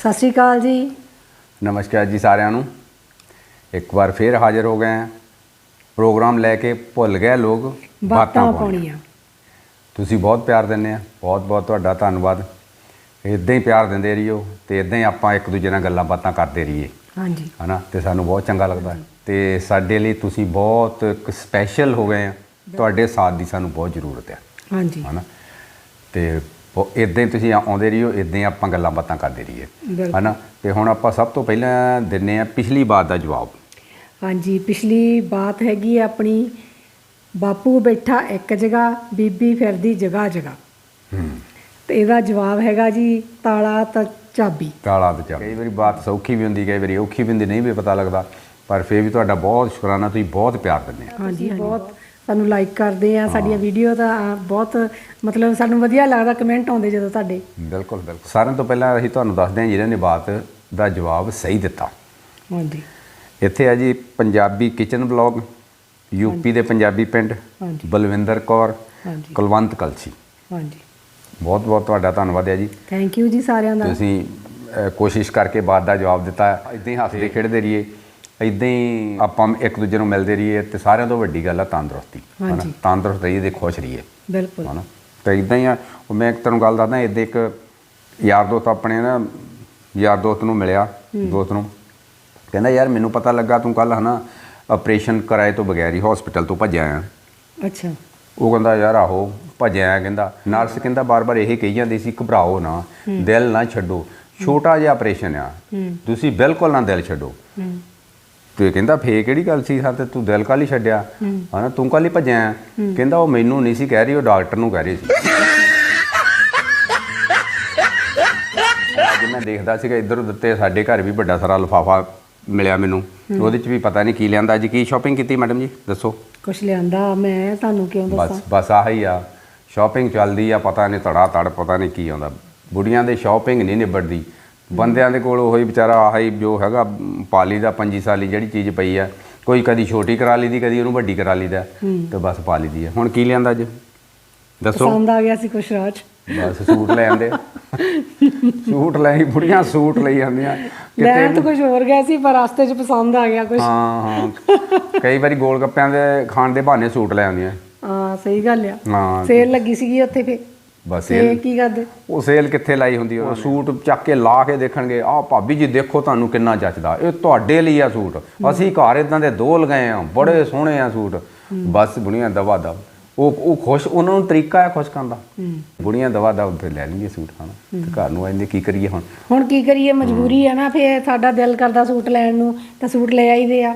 ਸਤਿ ਸ਼੍ਰੀ ਅਕਾਲ ਜੀ। ਨਮਸਕਾਰ ਜੀ ਸਾਰਿਆਂ ਨੂੰ। ਇੱਕ ਵਾਰ ਫੇਰ ਹਾਜ਼ਰ ਹੋ ਗਏ ਹਾਂ। ਪ੍ਰੋਗਰਾਮ ਲੈ ਕੇ ਭੁੱਲ ਗਏ ਲੋਕ ਬਾਤਾਂ ਪਾਉਣੀਆਂ। ਤੁਸੀਂ ਬਹੁਤ ਪਿਆਰ ਦਿੰਦੇ ਆ ਬਹੁਤ ਬਹੁਤ ਤੁਹਾਡਾ ਧੰਨਵਾਦ। ਇਦਾਂ ਹੀ ਪਿਆਰ ਦਿੰਦੇ ਰਹੀਓ ਤੇ ਇਦਾਂ ਹੀ ਆਪਾਂ ਇੱਕ ਦੂਜੇ ਨਾਲ ਗੱਲਾਂ ਬਾਤਾਂ ਕਰਦੇ ਰਹੀਏ। ਹਾਂਜੀ। ਹਨਾ? ਤੇ ਸਾਨੂੰ ਬਹੁਤ ਚੰਗਾ ਲੱਗਦਾ। ਤੇ ਸਾਡੇ ਲਈ ਤੁਸੀਂ ਬਹੁਤ ਇੱਕ ਸਪੈਸ਼ਲ ਹੋ ਗਏ ਆ। ਤੁਹਾਡੇ ਸਾਥ ਦੀ ਸਾਨੂੰ ਬਹੁਤ ਜ਼ਰੂਰਤ ਹੈ ਹਾਂਜੀ। ਹਨਾ? ਤੇ ਇਦਾਂ ਹੀ ਤੁਸੀਂ ਆਉਂਦੇ ਰਹੀਓ ਇਦਾਂ ਹੀ ਆਪਾਂ ਗੱਲਾਂ ਬਾਤਾਂ ਕਰਦੇ ਰਹੀਏ। ਹਨਾ? ਤੇ ਹੁਣ ਆਪਾਂ ਸਭ ਤੋਂ ਪਹਿਲਾਂ ਦਿੰਨੇ ਆ ਪਿਛਲੀ ਬਾਤ ਦਾ ਜਵਾਬ। ਹਾਂਜੀ ਪਿਛਲੀ ਬਾਤ ਹੈਗੀ ਆਪਣੀ ਬਾਪੂ ਬੈਠਾ ਇੱਕ ਜਗ੍ਹਾ ਬੀਬੀ ਫਿਰਦੀ ਜਗ੍ਹਾ ਜਗ੍ਹਾ। ਹੂੰ। ਤੇ ਇਹਦਾ ਜਵਾਬ ਹੈਗਾ ਜੀ ਤਾਲਾ ਤਾਂ ਚਾਬੀ। ਕਾਲਾ ਤੇ ਕਈ ਵਾਰੀ ਬਾਤ ਸੌਖੀ ਵੀ ਹੁੰਦੀ ਕਈ ਵਾਰੀ ਔਖੀ ਵੀ ਹੁੰਦੀ ਨਹੀਂ ਵੀ ਪਤਾ ਲੱਗਦਾ। ਪਰ ਫੇਰ ਵੀ ਤੁਹਾਡਾ ਬਹੁਤ ਸ਼ੁਕਰਾਨਾ ਤੁਸੀਂ ਬਹੁਤ ਪਿਆਰ ਦਿੰਦੇ ਆ। ਹਾਂਜੀ। ਬਹੁਤ ਸਾਨੂੰ ਲਾਈਕ ਕਰਦੇ ਆ ਸਾਡੀਆਂ ਵੀਡੀਓ ਦਾ ਬਹੁਤ ਮਤਲਬ ਸਾਨੂੰ ਵਧੀਆ ਲੱਗਦਾ ਕਮੈਂਟ ਆਉਂਦੇ ਜਦੋਂ ਤੁਹਾਡੇ। ਬਿਲਕੁਲ ਬਿਲਕੁਲ। ਸਾਰਿਆਂ ਤੋਂ ਪਹਿਲਾਂ ਅਸੀਂ ਤੁਹਾਨੂੰ ਦੱਸਦੇ ਹਾਂ ਜਿਹਨਾਂ ਨੇ ਬਾਤ ਦਾ ਜਵਾਬ ਸਹੀ ਦਿੱਤਾ। ਹਾਂਜੀ। ਇੱਥੇ ਆ ਜੀ ਪੰਜਾਬੀ ਕਿਚਨ ਬਲੌਗ ਯੂਪੀ ਦੇ ਪੰਜਾਬੀ ਪਿੰਡ ਹਾਂਜੀ। ਬਲਵਿੰਦਰ ਕੌਰ ਹਾਂਜੀ। ਕੁਲਵੰਤ ਕਲਸੀ। ਹਾਂਜੀ। ਬਹੁਤ ਬਹੁਤ ਤੁਹਾਡਾ ਧੰਨਵਾਦ ਹੈ ਜੀ। ਥੈਂਕ ਯੂ ਜੀ ਸਾਰਿਆਂ ਦਾ। ਤੁਸੀਂ ਕੋਸ਼ਿਸ਼ ਕਰਕੇ ਬਾਤ ਦਾ ਜਵਾਬ ਦਿੱਤਾ। ਇਦਾਂ ਹੀ ਹੱਸਦੇ ਖੇਡਦੇ ਰਹੀਏ। ਇਦਾਂ ਹੀ ਆਪਾਂ ਇੱਕ ਦੂਜੇ ਨੂੰ ਮਿਲਦੇ ਰਹੀਏ ਤੇ ਸਾਰਿਆਂ ਤੋਂ ਵੱਡੀ ਗੱਲ ਆ ਤੰਦਰੁਸਤੀ ਹਨਾ। ਤੰਦਰੁਸਤ ਰਹੀਏ ਤੇ ਖੁਸ਼ ਰਹੀਏ ਬਿਲਕੁਲ। ਹਨਾ ਤੇ ਇਦਾਂ ਹੀ ਆ ਉਹ ਮੈਂ ਇੱਕ ਤੁਹਾਨੂੰ ਗੱਲ ਦੱਸਦਾ ਇਦਾਂ ਇੱਕ ਯਾਰ ਦੋਸਤ ਆਪਣੇ ਨਾ ਯਾਰ ਦੋਸਤ ਨੂੰ ਮਿਲਿਆ ਦੋਸਤ ਨੂੰ। ਕਹਿੰਦਾ ਯਾਰ ਮੈਨੂੰ ਪਤਾ ਲੱਗਾ ਤੂੰ ਕੱਲ ਹਨਾ ਆਪਰੇਸ਼ਨ ਕਰਾਏ ਤੋਂ ਬਗੈਰ ਹੀ ਹਸਪੀਟਲ ਤੋਂ ਭੱਜਿਆ ਆ। ਅੱਛਾ। ਉਹ ਕਹਿੰਦਾ ਯਾਰ ਆਹੋ ਭੱਜਿਆ ਕਹਿੰਦਾ ਨਰਸ ਕਹਿੰਦਾ ਬਾਰ-ਬਾਰ ਇਹ ਕਹੀ ਜਾਂਦੀ ਸੀ ਘਬਰਾਓ ਨਾ ਦਿਲ ਨਾ ਛੱਡੋ। ਛੋਟਾ ਜਿਹਾ ਆਪਰੇਸ਼ਨ ਆ। ਤੁਸੀਂ ਬਿਲਕੁਲ ਨਾ ਦਿਲ ਛੱਡੋ। ਤੇ ਕਹਿੰਦਾ ਫੇ ਕਿਹੜੀ ਗੱਲ ਸੀ? ਹਾਂ ਤੇ ਤੂੰ ਦਿਲ ਕਾਲੀ ਛੱਡਿਆ। ਹਨਾ ਤੂੰ ਕਾਲੀ ਭੱਜਿਆ? ਕਹਿੰਦਾ ਉਹ ਮੈਨੂੰ ਨਹੀਂ ਸੀ ਕਹਿ ਰਹੀ ਉਹ ਡਾਕਟਰ ਨੂੰ ਕਹਿ ਰਹੀ ਸੀ। ਅੱਜ ਮੈਂ ਦੇਖਦਾ ਸੀਗਾ ਇੱਧਰ ਉੱਧਰ ਤੇ ਸਾਡੇ ਘਰ ਵੀ ਵੱਡਾ ਸਾਰਾ ਲਫਾਫਾ ਮਿਲਿਆ ਮੈਨੂੰ। ਉਹਦੇ ਚ ਵੀ ਪਤਾ ਨਹੀਂ ਕੀ ਲਿਆਂਦਾ। ਅੱਜ ਕੀ ਸ਼ਾਪਿੰਗ ਕੀਤੀ ਮੈਡਮ ਜੀ? ਦੱਸੋ। ਕੁਛ ਲਿਆਂਦਾ ਮੈਂ ਤੁਹਾਨੂੰ ਕਿਉਂ ਦੱਸਾਂ? ਬਸ ਬਸ ਆਹੀ ਆ। ਸ਼ਾਪਿੰਗ ਚੱਲਦੀ ਆ ਪਤਾ ਨਹੀਂ ਧੜਾ ਧੜ ਪਤਾ ਨਹੀਂ ਕੀ ਆਉਂਦਾ। ਬੁੜੀਆਂ ਦੇ ਸ਼ਾਪਿੰਗ ਨਹੀਂ ਨਿਬੜਦੀ। ਬੰਦਿਆਂ ਦੇ ਕੋਲ ਉਹੀ ਵਿਚਾਰਾ ਆਹੀ ਜੋ ਹੈਗਾ ਪਾਲੀ ਦਾ ਪੰਜੀ ਸਾਲੀ ਜਿਹੜੀ ਚੀਜ਼ ਪਈ ਆ ਕੋਈ ਕਦੀ ਛੋਟੀ ਕਰਾ ਲਈ ਦੀ ਕਦੀ ਉਹਨੂੰ ਵੱਡੀ ਕਰਾ ਲਈ ਦਾ ਤੇ ਬਸ ਪਾ ਲਈ ਦੀ ਆ। ਹੁਣ ਕੀ ਲਿਆਂਦਾ ਅੱਜ? ਦੱਸੋ। ਪਸੰਦ ਆ ਗਿਆ ਸੀ ਕੁਛ ਰਾਜ ਬਸ ਸੂਟ ਲੈ ਆਂਦੇ ਸੂਟ ਲੈ ਆਈ ਬੁੜੀਆਂ ਸੂਟ ਲਈ ਜਾਂਦੀਆਂ। ਮੈਂ ਤਾਂ ਕੁਝ ਹੋਰ ਗਿਆ ਸੀ ਪਰ ਰਸਤੇ 'ਚ ਪਸੰਦ ਆ ਗਿਆ ਕੁਝ ਹਾਂ ਹਾਂ। ਕਈ ਵਾਰੀ ਗੋਲ ਗੱਪਿਆਂ ਦੇ ਖਾਣ ਦੇ ਬਹਾਨੇ ਸੂਟ ਲੈ ਆਉਂਦੀਆਂ। ਹਾਂ ਸਹੀ ਗੱਲ ਆ। ਹਾਂ। ਸੇਲ ਲੱਗੀ ਸੀਗੀ ਉੱਥੇ ਫੇ ਬਸ ਇਹ ਕੀ ਕਰਦੇ? ਉਹ ਸੇਲ ਕਿੱਥੇ ਲਾਈ ਹੁੰਦੀ? ਉਹ ਸੂਟ ਚੱਕ ਕੇ ਲਾ ਕੇ ਦੇਖਣਗੇ। ਆਹ ਭਾਬੀ ਜੀ ਦੇਖੋ ਤੁਹਾਨੂੰ ਕਿੰਨਾ ਜੱਚਦਾ। ਇਹ ਤੁਹਾਡੇ ਲਈ ਆ ਸੂਟ। ਅਸੀਂ ਘਰ ਇਦਾਂ ਦੇ ਦੋ ਲਗਾਏ ਆ। ਬੜੇ ਸੋਹਣੇ ਆ ਸੂਟ। ਬਸ ਬੁਣੀਆਂ ਦਵਾ ਦਵ। ਉਹ ਉਹ ਖੁਸ਼ ਉਹਨਾਂ ਨੂੰ ਤਰੀਕਾ ਹੈ ਖੁਸ਼ ਕਰਨ ਦਾ। ਬੁਣੀਆਂ ਦਵਾ ਦਵ ਫਿਰ ਲੈ ਲੈਣਗੇ ਸੂਟ ਹਨਾ? ਤੇ ਘਰ ਨੂੰ ਆਂਦੇ ਕੀ ਕਰੀਏ ਹੁਣ? ਹੁਣ ਕੀ ਕਰੀਏ? ਮਜਬੂਰੀ ਆ ਨਾ ਫੇ ਸਾਡਾ ਦਿਲ ਕਰਦਾ ਸੂਟ ਲੈਣ ਨੂੰ ਤਾਂ ਸੂਟ ਲੈ ਆਈਦੇ ਆ।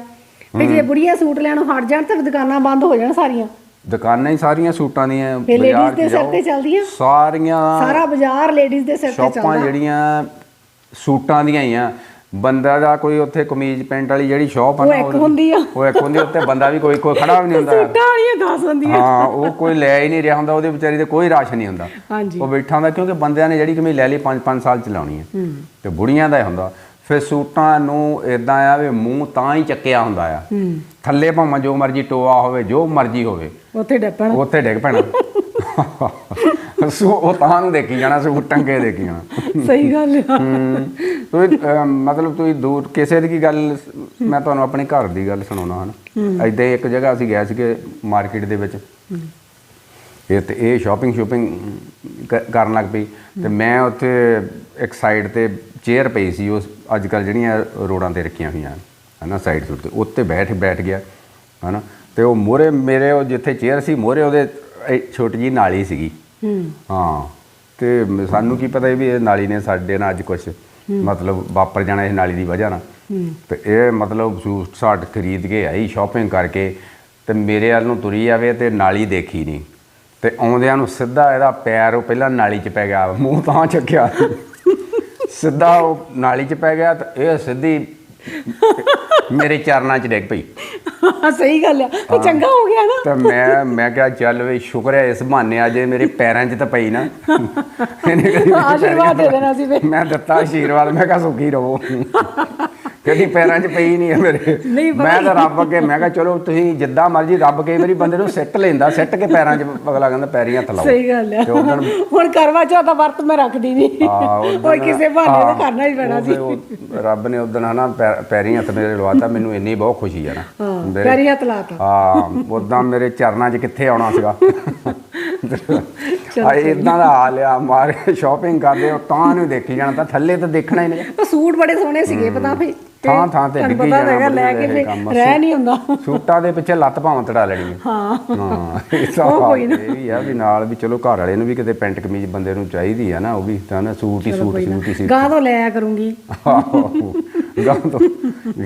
ਤੇ ਜੇ ਬੁੜੀਆਂ ਸੂਟ ਲੈਣੋਂ ਹਟ ਜਾਣ ਤਾਂ ਦੁਕਾਨਾਂ ਬੰਦ ਹੋ ਜਾਣ ਸਾਰੀਆਂ। ਦੁਕਾਨਾਂ ਹੀ ਸਾਰੀਆਂ ਸੂਟਾਂ ਦੀਆਂ ਫੇ ਬਾਜ਼ਾਰ ਲੇਡੀਜ਼ 'ਚ ਦੇ ਸਿਰ ਤੇ ਚੱਲਦੀਆਂ? ਸਾਰੀਆਂ ਸਾਰਾ ਬਾਜ਼ਾਰ ਲੇਡੀਜ਼ ਦੇ ਸਿਰ ਤੇ ਸ਼ਾਪਾਂ ਚੱਲਦਾ? ਜਿਹੜੀਆਂ ਸੂਟਾਂ ਦੀਆਂ ਹੀ ਆ। ਬੰਦਾ ਦਾ ਕੋਈ ਉੱਥੇ ਕਮੀਜ਼ ਪੈਂਟ ਵਾਲੀ ਜਿਹੜੀ ਸ਼ਾਪ ਆ ਉਹ ਇੱਕ ਹੁੰਦੀ ਆ। ਉਹ ਇੱਕ ਹੁੰਦੀ ਉੱਤੇ ਬੰਦਾ ਵੀ ਕੋਈ ਕੋਈ ਖੜਾ ਵੀ ਨਹੀਂ ਹੁੰਦਾ। ਸੂਟਾਂ ਵਾਲੀਆਂ ਦੱਸ ਹੁੰਦੀਆਂ ਹਾਂ ਉਹ ਕੋਈ ਲੈ ਹੀ ਨਹੀਂ ਰਿਹਾ ਹੁੰਦਾ ਉਹਦੇ ਵਿਚਾਰੀ ਤੇ ਕੋਈ ਰਾਸ਼ਨ ਨਹੀਂ ਹੁੰਦਾ। ਹਾਂਜੀ। ਉਹ ਬੈਠਾ ਹੁੰਦਾ ਕਿਉਂਕਿ ਬੰਦਿਆਂ ਨੇ ਜਿਹੜੀ ਕਮੀਜ਼ ਲੈ ਲਈ 5-5 ਸਾਲ ਚਲਾਉਣੀ ਹੈ। ਤੇ ਬੁੜੀਆਂ ਦਾ ਹੀ ਹੁੰਦਾ। ਫਿਰ ਸੂਟਾਂ ਨੂੰ ਇਦਾਂ ਆ ਵੀ ਮੂੰਹ ਤਾਂ ਹੀ ਚੱਕਿਆ ਹੁੰਦਾ ਆ। ਥੱਲੇ ਭਾਵੇਂ ਜੋ ਮਰਜ਼ੀ ਟੋਆ ਹੋਵੇ ਜੋ ਮਰਜ਼ੀ ਹੋਵੇ। ਉੱਥੇ ਡੱਪਣ। ਉੱਥੇ ਡਿੱਗ ਪੈਣਾ। ਸੋ ਉਹ ਤਾਂ ਨੂੰ ਦੇਖੀ ਜਾਣਾ ਸੂਟ ਟੰਗੇ ਦੇਖੀ ਜਾਣਾ। ਸਹੀ ਗੱਲ ਆ। ਤੁਸੀਂ ਮਤਲਬ ਤੁਸੀਂ ਦੂਰ ਕਿਸੇ ਦੀ ਗੱਲ ਮੈਂ ਤੁਹਾਨੂੰ ਆਪਣੇ ਘਰ ਦੀ ਗੱਲ ਸੁਣਾਉਣਾ ਹਨ। ਐਦਾਂ ਇੱਕ ਜਗ੍ਹਾ ਅਸੀਂ ਗਏ ਸੀਗੇ ਮਾਰਕੀਟ ਦੇ ਵਿੱਚ। ਇਹ ਤੇ ਇਹ ਸ਼ਾਪਿੰਗ ਸ਼ੂਪਿੰਗ ਕਰਨ ਲੱਗ ਪਈ। ਤੇ ਮੈਂ ਉੱਥੇ ਇੱਕ ਸਾਈਡ ਤੇ ਚੇਅਰ ਪਈ ਸੀ ਉਸ ਅੱਜ ਕੱਲ ਜਿਹੜੀਆਂ ਰੋਡਾਂ ਤੇ ਰੱਖੀਆਂ ਹੋਈਆਂ ਹਨਾ ਸਾਈਡ ਸੁੱਟ ਤੇ ਉੱਤੇ ਬੈਠ ਬੈਠ ਗਿਆ ਹਨਾ ਤੇ ਉਹ ਮੋਰੇ ਮੇਰੇ ਉਹ ਜਿੱਥੇ ਚੇਅਰ ਸੀ ਮੋਰੇ ਉਹਦੇ ਛੋਟੀ ਜੀ ਨਾਲੀ ਸੀਗੀ। ਹੂੰ। ਤੇ ਸਾਨੂੰ ਕੀ ਪਤਾ ਵੀ ਇਹ ਨਾਲੀ ਨੇ ਸਾਡੇ ਨਾਲ ਅੱਜ ਕੁਝ ਮਤਲਬ ਵਾਪਰ ਜਾਣਾ ਇਸ ਨਾਲੀ ਦੀ ਵਜ੍ਹਾ ਨਾਲ। ਤੇ ਇਹ ਮਤਲਬ ਸੂਟ ਸਾਟ ਖਰੀਦ ਕੇ ਆਈ ਸ਼ਾਪਿੰਗ ਕਰਕੇ ਤੇ ਮੇਰੇ ਵੱਲ ਨੂੰ ਤੁਰੀ ਆਵੇ ਤੇ ਨਾਲੀ ਦੇਖੀ ਨਹੀਂ। ਤੇ ਆਉਂਦਿਆਂ ਨੂੰ ਸਿੱਧਾ ਇਹਦਾ ਪੈਰ ਉਹ ਪਹਿਲਾਂ ਨਾਲੀ 'ਚ ਪੈ ਗਿਆ ਮੂੰਹ ਤਾਂ ਚੱਕਿਆ। ਸਿੱਧਾ ਉਹ ਨਾਲੀ 'ਚ ਪੈ ਗਿਆ ਤੇ ਇਹ ਸਿੱਧੀ ਮੇਰੇ ਚਰਨਾਂ 'ਚ ਡਿੱਗ ਪਈ। ਸਹੀ ਗੱਲ ਆ। ਤੇ ਚੰਗਾ ਹੋ ਗਿਆ ਨਾ। ਤਾਂ ਮੈਂ ਮੈਂ ਕਿਹਾ ਚੱਲ ਵੇ ਸ਼ੁਕਰ ਹੈ ਇਸ ਬਹਾਨੇ ਅਜੇ ਮੇਰੇ ਪੈਰਾਂ 'ਚ ਤਾਂ ਪਈ ਨਾ। ਇਹਨੇ ਕਦੀ ਮੇਰੇ ਆਸ਼ੀਰਵਾਦ ਦੇ ਦੇਣਾ ਸੀ ਫਿਰ। ਮੈਂ ਦਿੱਤਾ ਆਸ਼ੀਰਵਾਦ ਮੈਂ ਕਿਹਾ ਸੁਖੀ ਰਹੋ। ਕਦੀ ਪੈਰਾਂ 'ਚ ਪਈ ਨਹੀਂ ਹੈ ਮੇਰੇ। ਮੈਂ ਤਾਂ ਰੱਬ ਅੱਗੇ ਮੈਂ ਕਿਹਾ ਚਲੋ ਤੁਸੀਂ ਜਿੱਦਾਂ ਮਰਜ਼ੀ ਰੱਬ ਕਈ ਵਾਰੀ ਬੰਦੇ ਨੂੰ ਸਿੱਟ ਲੈਂਦਾ ਸਿੱਟ ਕੇ ਪੈਰਾਂ 'ਚ ਅਗਲਾ ਕਹਿੰਦਾ ਪੈਰੀਂ ਹੱਥ ਲਾਓ ਸਹੀ ਗੱਲ ਹੈ ਹੁਣ ਕਰਵਾ ਚੌਥ ਦਾ ਵਰਤ ਮੈਂ ਰੱਖਦੀ ਨਹੀਂ। ਕੋਈ ਕਿਸੇ ਬਹਾਨੇ ਤਾਂ ਕਰਨਾ ਹੀ ਪੈਣਾ ਸੀ। ਰੱਬ ਨੇ ਉਦੋਂ ਹਨਾ ਪੈਰੀਂ ਹੱਥ ਮੇਰੇ ਲਵਾਤਾ ਮੈਨੂੰ ਇੰਨੀ ਬਹੁਤ ਖੁਸ਼ੀ ਆ ਨਾ। ਹਾਂ ਮੇਰੇ- ਪੈਰੀ ਹੱਥ ਲਾਤਾ। ਹਾਂ ਉਦਾਂ ਮੇਰੇ ਚਰਨਾਂ 'ਚ ਕਿੱਥੇ ਆਉਣਾ ਸੀਗਾ। ਆ ਇਦਾਂ ਦਾ ਹਾਲ ਆ ਮਾਰੇ ਸ਼ਾਪਿੰਗ ਕਰਦੇ ਹੋ ਤਾਂ ਨੂੰ ਦੇਖੀ ਜਾਣਾ ਤਾਂ ਥੱਲੇ ਤਾਂ ਦੇਖਣਾ ਹੀ ਨਹੀਂ। ਸੂਟ ਬੜੇ ਸੋਹਣੇ ਸੀਗੇ ਪਤਾ ਫੇ ਥਾਂ ਥਾਂ ਤੇ ਡਿੱਗੀ ਪਤਾ ਜਾਣਾ ਹੈਗਾ ਲੈ ਕੇ ਇਹ ਫੇ ਕੰਮ ਰਹਿ ਨਹੀਂ ਹੁੰਦਾ। ਸੂਟਾਂ ਦੇ ਪਿੱਛੇ ਲੱਤ ਭਾਵੇਂ ਤੜਾ ਲੈਣੀ ਹੈ ਹਾਂ। ਹਾਂ ਇਹ ਕੋਈ ਨਾ। ਇਹ ਵੀ ਆ ਵੀ ਨਾਲ ਵੀ ਚਲੋ ਘਰ ਵਾਲੇ ਨੂੰ ਵੀ ਕਿਤੇ ਪੈਂਟ ਕਮੀਜ਼ ਬੰਦੇ ਨੂੰ ਚਾਹੀਦੀ ਆ ਨਾ ਉਹ ਵੀ ਤਾਂ ਨਾ ਸੂਟ ਹੀ ਸੂਟ ਸੂਟ ਹੀ ਸੀ ਗਾਂ ਤੋਂ ਲੈ ਆਇਆ ਕਰੂੰਗੀ ਗਾਂ ਤੋਂ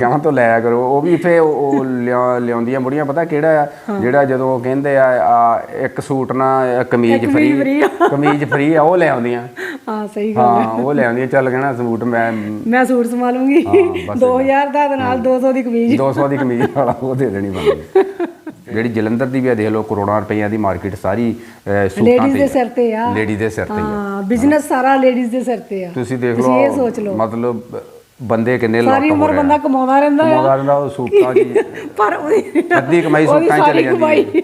ਗਾਂ ਤੋਂ ਲਿਆ ਕਰੋ। ਉਹ ਵੀ ਫੇ ਉਹ ਲਿਆ- ਲਿਆਉਂਦੀਆਂ ਬੁੜੀਆਂ ਪਤਾ ਕਿਹੜਾ ਆ? ਜਿਹੜਾ ਜਦੋਂ ਉਹ ਕਹਿੰਦੇ ਆ ਇੱਕ ਸੂਟ ਨਾ ਕਮੀਜ਼ ਫਰੀ ਕਮੀਜ਼ ਫਰੀ ਆ ਉਹ ਲੈ ਆਉਂਦੀਆਂ ਹਾਂ ਸਹੀ ਗੱਲ ਹਾਂ ਉਹ ਲੈ ਆਉਂਦੀਆਂ ਚੱਲ ਕਹਿਣਾ ਸੂਟ ਮੈਂ ਮੈਂ ਸੂਟ ਸਮਾ ਲੂੰਗੀ ਹਾਂ, ਬਸ 2000 ਦਾ ਨਾਲ 200 ਦੀ ਕਮੀਜ਼। 200 ਦੀ ਕਮੀਜ਼ ਵਾਲਾ ਉਹ ਦੇ ਦੇਣੀ ਬੰਦੇ ਜਿਹੜੀ ਜਲੰਧਰ ਦੀ ਵੀ ਆ ਦੇਖ ਲਓ ਕਰੋੜਾਂ ਰੁਪਈਆਂ ਦੀ ਮਾਰਕੀਟ ਸਾਰੀ ਸੂਟਾਂ ਲੇਡੀਜ਼ ਦੇ ਸਿਰ ਤੇ ਆ। ਲੇਡੀ ਦੇ ਸਿਰ ਤੇ ਹੀ ਆ। ਹਾਂ ਬਿਜ਼ਨਸ ਸਾਰਾ ਲੇਡੀਜ਼ ਦੇ ਸਿਰ ਤੇ ਆ। ਤੁਸੀਂ ਦੇਖ ਤੁਸੀਂ ਇਹ ਲਓ ਸੋਚ ਲਓ। ਮਤਲਬ ਬੰਦੇ ਕਿੰਨੇ ਲੋਕ ਸਾਰੀ ਉਮਰ ਬੰਦਾ ਕਮਾਉਂਦਾ ਰਹਿੰਦਾ ਕਮਾਉਂਦਾ ਰਹਿੰਦਾ ਉਹ ਸੂਟਾਂ ਦੀ ਪਰ ਉਹਦੀ ਅੱਧੀ ਕਮਾਈ ਸੂਟਾਂ 'ਚ ਚਲੀ ਜਾਂਦੀ ਹੈ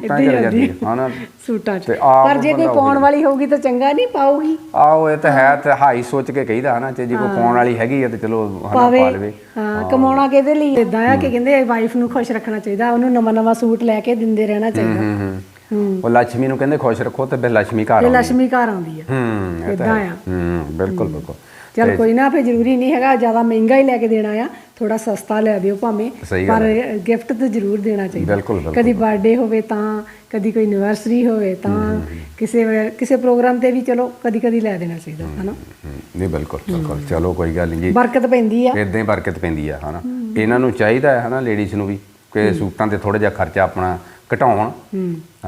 ਸੂਟਾਂ 'ਚ ਚਲੀ ਜਾਂਦੀ ਹੈ ਹਨਾ? ਸੂਟਾਂ 'ਚ। ਪਰ ਜੇ ਕੋਈ ਪਾਉਣ ਵਾਲੀ ਹੋਊਗੀ ਤਾਂ ਚੰਗਾ ਨਹੀਂ ਪਾਉਗੀ ਆਓ ਇਹ ਤਾਂ ਹੈ ਤੇ ਹਾਈ ਸੋਚ ਕੇ ਕਹੀਦਾ ਹਨਾ ਜੇ ਕੋਈ ਪਾਉਣ ਵਾਲੀ ਹੈਗੀ ਤੇ ਚਲੋ ਹਨਾ ਪਾ ਲਵੇ। ਹਾਂ ਕਮਾਉਣਾ ਕਿਹਦੇ ਲਈ? ਇਦਾਂ ਆ ਕਿ ਕਹਿੰਦੇ ਵਾਈਫ ਨੂੰ ਖੁਸ਼ ਰੱਖਣਾ ਚਾਹੀਦਾ ਉਹਨੂੰ ਨਵਾਂ ਨਵਾਂ ਸੂਟ ਲੈ ਕੇ ਦਿੰਦੇ ਰਹਿਣਾ ਚਾਹੀਦਾ। ਹੂੰ ਹੂੰ ਹੂੰ। ਉਹ ਲక్ష్ਮੀ ਨੂੰ ਕਹਿੰਦੇ ਖੁਸ਼ ਰੱਖੋ ਤੇ ਫਿਰ ਲక్ష్ਮੀ ਘਰ ਤੇ ਆਉਂਦੀ ਲక్ష్ਮੀ ਘਰ ਆਉਂਦੀ ਆ ਹੂੰ ਇਦਾਂ ਆ। ਹੂੰ ਬਿਲਕੁਲ ਬਿਲਕੁਲ। ਚਲ ਕੋਈ ਨਾ ਫੇ ਜ਼ਰੂਰੀ ਨਹੀਂ ਹੈਗਾ ਜ਼ਿਆਦਾ ਮਹਿੰਗਾ ਹੀ ਲੈ ਕੇ ਦੇਣਾ ਆ ਥੋੜਾ ਸਸਤਾ ਲੈ ਦਿਓ ਭਾਵੇਂ ਪਰ ਗਿਫਟ ਤਾਂ ਜ਼ਰੂਰ ਦੇਣਾ ਚਾਹੀਦਾ। ਕਦੀ ਬਰਥਡੇ ਹੋਵੇ ਤਾਂ ਕਦੀ ਕੋਈ ਐਨੀਵਰਸਰੀ ਹੋਵੇ ਤਾਂ ਕਿਸੇ ਕਿਸੇ ਪ੍ਰੋਗਰਾਮ ਤੇ ਵੀ ਚਲੋ ਕਦੀ ਕਦੀ ਲੈ ਦੇਣਾ ਚਾਹੀਦਾ ਹਨਾ? ਨਹੀਂ ਬਿਲਕੁਲ ਬਿਲਕੁਲ। ਚਲੋ ਕੋਈ ਗੱਲ ਨਹੀਂ ਜੀ। ਬਰਕਤ ਪੈਂਦੀ ਆ। ਇਦਾਂ ਹੀ ਬਰਕਤ ਪੈਂਦੀ ਆ ਹਨਾ? ਇਹਨਾਂ ਨੂੰ ਚਾਹੀਦਾ ਹੈ ਹਨਾ ਲੇਡੀਜ਼ ਨੂੰ ਵੀ ਕਿ ਸੂਟਾਂ ਤੇ ਥੋੜਾ ਜਿਹਾ ਖਰਚਾ ਆਪਣਾ ਘਟਾਉਣ।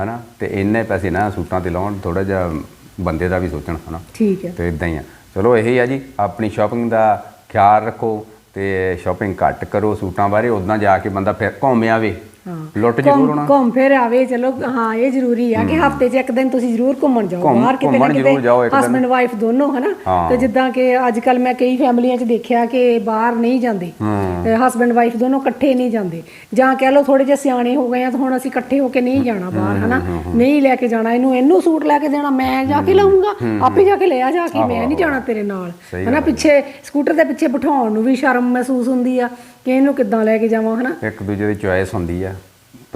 ਹਨਾ? ਤੇ ਇੰਨੇ ਪੈਸੇ ਨਾ ਸੂਟਾਂ ਤੇ ਲਾਉਣ ਥੋੜਾ ਜਿਹਾ ਬੰਦੇ ਦਾ ਵੀ ਸੋਚਣ ਹਨਾ? ਠੀਕ ਹੈ। ਤੇ ਇਦਾਂ ਹੀ ਆ। ਚਲੋ ਇਹੀ ਆ ਜੀ ਆਪਣੀ ਸ਼ਾਪਿੰਗ ਦਾ ਖਿਆਲ ਰੱਖੋ ਤੇ ਸ਼ਾਪਿੰਗ ਘੱਟ ਕਰੋ ਸੂਟਾਂ ਬਾਰੇ ਉਦਾਂ ਜਾ ਕੇ ਬੰਦਾ ਫਿਰ ਘੁੰਮ ਆਵੇ। ਹਾਂ ਲੁੱਟ ਜ਼ਰੂਰ ਹੋਣਾ ਘੁੰਮ ਫਿਰ ਆਵੇ ਚਲੋ ਹਾਂ ਇਹ ਜ਼ਰੂਰੀ ਆ ਕਿ ਹਫ਼ਤੇ 'ਚ ਇੱਕ ਦਿਨ ਤੁਸੀਂ ਜ਼ਰੂਰ ਘੁੰਮਣ ਜਾਓ ਬਾਹਰ ਕਿਤੇ ਨਾ ਕਿਤੇ। ਹਸਬੰਡ ਵਾਈਫ ਦੋਨੋਂ। ਹਨਾ। ਤੇ ਜਿੱਦਾਂ ਕਿ ਅੱਜ ਕੱਲ ਮੈਂ ਕਈ ਫੈਮਲੀਆਂ 'ਚ ਦੇਖਿਆ ਕਿ ਬਾਹਰ ਨਹੀਂ ਜਾਂਦੇ। ਹਸਬੰਡ ਵਾਈਫ ਦੋਨੋਂ ਇਕੱਠੇ ਨਹੀਂ ਜਾਂਦੇ। ਜਾਂ ਕਹਿ ਲਓ ਥੋੜੇ ਜਿਹਾ ਸਿਆਣੇ ਹੋ ਗਏ ਆ ਤਾਂ ਹੁਣ ਅਸੀਂ ਇਕੱਠੇ ਹੋ ਕੇ ਨਹੀਂ ਜਾਣਾ ਬਾਹਰ ਹਨਾ? ਨਹੀਂ ਲੈ ਕੇ ਜਾਣਾ ਇਹਨੂੰ ਇਹਨੂੰ ਸੂਟ ਲੈ ਕੇ ਦੇਣਾ ਮੈਂ ਜਾ ਕੇ ਲਾਉਂਗਾ ਆਪੇ ਜਾ ਕੇ ਲੈ ਆ ਜਾ ਕੇ ਮੈਂ ਨਹੀਂ ਜਾਣਾ ਤੇਰੇ ਨਾਲ ਹਨਾ? ਪਿੱਛੇ ਸਕੂਟਰ ਦੇ ਪਿੱਛੇ ਬਿਠਾਉਣ ਨੂੰ ਵੀ ਸ਼ਰਮ ਮਹਿਸੂਸ ਹੁੰਦੀ ਆ ਕਿ ਇਹਨੂੰ ਕਿੱਦਾਂ ਲੈ ਕੇ ਜਾਵਾਂ ਹਨਾ? ਇੱਕ ਦੂਜੇ ਦੀ ਚੁਆਇਸ ਹੁੰਦੀ ਆ।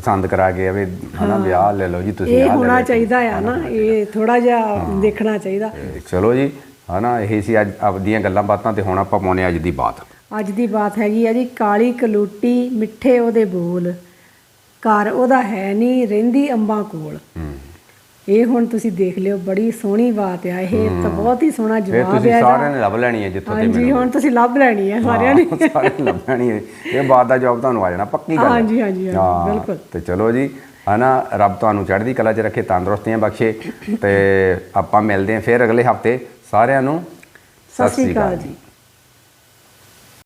ਪਸੰਦ ਕਰਾ ਕੇ ਆਵੇ ਹਨਾ ਵਿਆਹ ਲੈ ਲਓ ਜੀ ਤੁਸੀਂ ਇਹ ਹੋਣਾ। ਚਾਹੀਦਾ ਆ ਨਾ ਇਹ ਥੋੜਾ ਜਿਹਾ ਦੇਖਣਾ ਚਾਹੀਦਾ। ਚਲੋ ਜੀ ਹਨਾ ਇਹ ਸੀ ਅੱਜ ਆਪਦੀਆਂ ਗੱਲਾਂ ਬਾਤਾਂ ਤੇ ਹੁਣ ਆਪਾਂ ਪਾਉਣੇ ਅੱਜ ਦੀ ਬਾਤ। ਅੱਜ ਦੀ ਬਾਤ ਹੈਗੀ ਆ ਜੀ ਕਾਲੀ ਕਲੂਟੀ ਮਿੱਠੇ ਉਹਦੇ ਬੋਲ। ਘਰ ਉਹਦਾ ਹੈ ਨਹੀਂ ਰਹਿੰਦੀ ਅੰਬਾਂ ਕੋਲ। ਹੂੰ। ਇਹ ਹੁਣ ਤੁਸੀਂ ਦੇਖ ਲਿਓ ਬੜੀ ਸੋਹਣੀ ਬਾਤ ਆ ਇਹ ਤਾਂ ਬਹੁਤ ਹੀ ਸੋਹਣਾ ਇਹ ਜਵਾਬ ਤੁਸੀਂ ਸਾਰਿਆਂ ਨੇ ਲੱਭ ਲੈਣੀ ਹੈ ਜਿੱਥੋਂ ਤੇ ਹਾਂਜੀ ਹੁਣ ਤੁਸੀਂ ਲੱਭ ਲੈਣੀ ਹੈ ਸਾਰਿਆਂ ਨੇ। ਹਾਂ, ਸਾਰਿਆਂ ਨੇ ਲੱਭ ਲੈਣੀ ਹੈ। ਇਹ ਬਾਤ ਦਾ ਜਵਾਬ ਤੁਹਾਨੂੰ ਆ ਜਾਣਾ ਪੱਕੀ ਗੱਲ ਹੈ। ਹਾਂਜੀ, ਹਾਂਜੀ, ਹਾਂਜੀ, ਹਾਂ, ਬਿਲਕੁਲ। ਤੇ ਚਲੋ ਜੀ ਹਨਾ ਰੱਬ ਤੁਹਾਨੂੰ ਚੜ੍ਹਦੀ ਕਲਾ 'ਚ ਰੱਖੇ ਤੰਦਰੁਸਤੀਆਂ ਬਖਸ਼ੇ ਤੇ ਆਪਾਂ ਮਿਲਦੇ ਹਾਂ ਫਿਰ ਅਗਲੇ ਹਫ਼ਤੇ। ਸਾਰਿਆਂ ਨੂੰ ਸਤਿ ਸ਼੍ਰੀ ਅਕਾਲ ਜੀ।